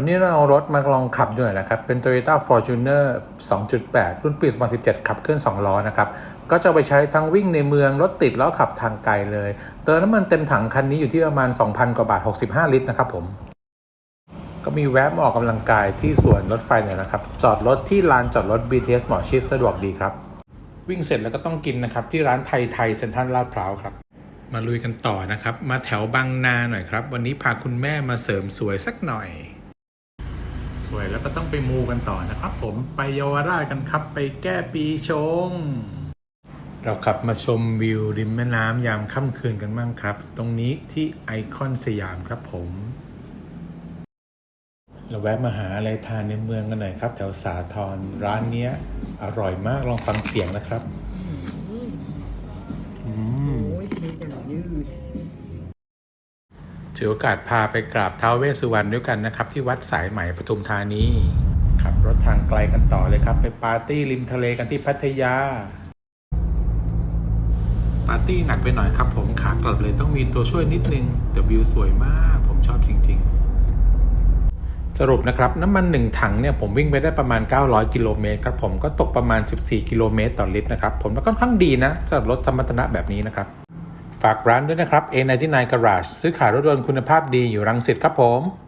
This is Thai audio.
วันนี้เราเอารถมาลองขับด้วยนะครับ เป็น Toyota Fortuner 2.8 รุ่นปี 2017 ขับเคลื่อน2ล้อนะครับ ก็จะไปใช้ทั้งวิ่งในเมือง รถติดแล้วขับทางไกลเลย เติมน้ำมันเต็มถังคันนี้อยู่ที่ประมาณ 2,000 กว่าบาท 65 ลิตรนะครับผม ก็มีแวะมาออกกำลังกายที่สวนรถไฟหน่อยนะครับ จอดรถที่ลานจอดรถ BTS หมอชิดสะดวกดีครับ วิ่งเสร็จแล้วก็ต้องกินนะครับที่ร้านไทยไทยเซ็นทรัลลาดพร้าวครับมาลุยกันต่อนะครับ มาแถวบางนาหน่อยครับ วันนี้พาคุณแม่มาเสริมสวยสักหน่อย สวยแล้วก็ต้องไปมูกันต่อนะครับ ผมไปเยาวราชกันครับ ไปแก้ปีชง เราขับมาชมวิวริมแม่น้ำยามค่ำคืนกันบ้างครับ ตรงนี้ที่ไอคอนสยามครับผมเราแวะมาหาอะไรทานในเมืองกันหน่อยครับ แถวสาทรร้านเนี้ย อร่อยมากลองฟังเสียงนะครับ อืมโอ้ยชีสอย่างยืด ถือโอกาสพาไปกราบท้าวเวสสุวรรณด้วยกันนะครับ ที่วัดสายใหม่ปทุมธานีขับรถทางไกลกันต่อเลยครับ ไปปาร์ตี้ริมทะเลกันที่พัทยา ปาร์ตี้หนักไปหน่อยครับ ผมขากลับเลยต้องมีตัวช่วยนิดนึงแต่วิวสวยมากผมชอบจริง ๆสรุปนะครับน้ำมัน 1 ถังเนี่ยผมวิ่งไปได้ประมาณ 900 กิโลเมตรครับผมก็ตกประมาณ 14 กิโลเมตรต่อลิตรนะครับผมว่าค่อนข้างดีนะสำหรับรถธรรมตนะแบบนี้นะครับ ฝากร้านด้วยนะครับ A99 Garage ซื้อขายรถยนต์คุณภาพดีอยู่รังสิตครับผม